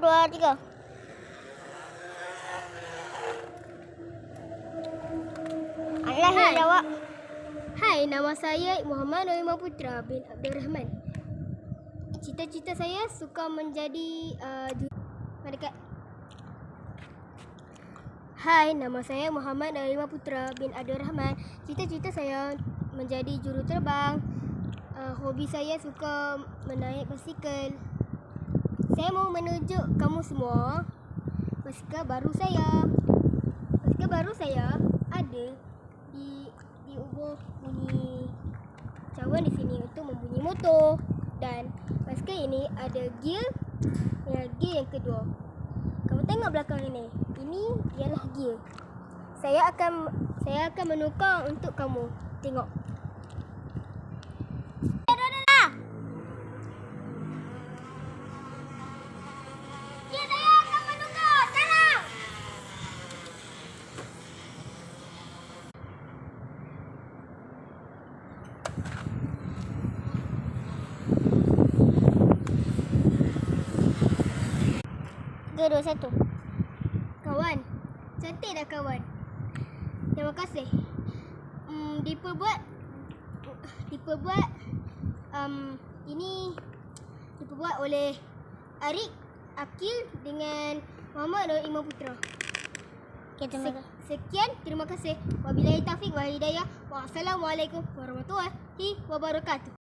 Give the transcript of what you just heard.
dua, tiga. Allah yang Hai. jawab. Hai, nama saya Muhammad Noima Putra bin Abdul Rahman. Cita-cita saya suka menjadi uh, dekat. Hai, nama saya Muhammad Noima Putra bin Abdul Rahman. Cita-cita saya menjadi juruterbang. Uh, hobi saya suka menaik basikal. Saya mau menunjuk kamu semua basikal baru saya. Basikal baru saya ada di di ubah bunyi cawan di sini untuk membunyi motor dan basikal ini ada gear ya, gear yang kedua. Kamu tengok belakang ini. Ini ialah gear. Saya akan saya akan menukar untuk kamu. Tengok. Tiga, dua, satu. Kawan. Cantik dah kawan. Terima kasih. Hmm, diperbuat diperbuat um, ini diperbuat oleh Arik Akil dengan Muhammad Nur Imam Putra. Okay, terima Se- kasih. Sekian, terima kasih. Wabillahi taufiq wa hidayah. Wassalamualaikum warahmatullahi wabarakatuh.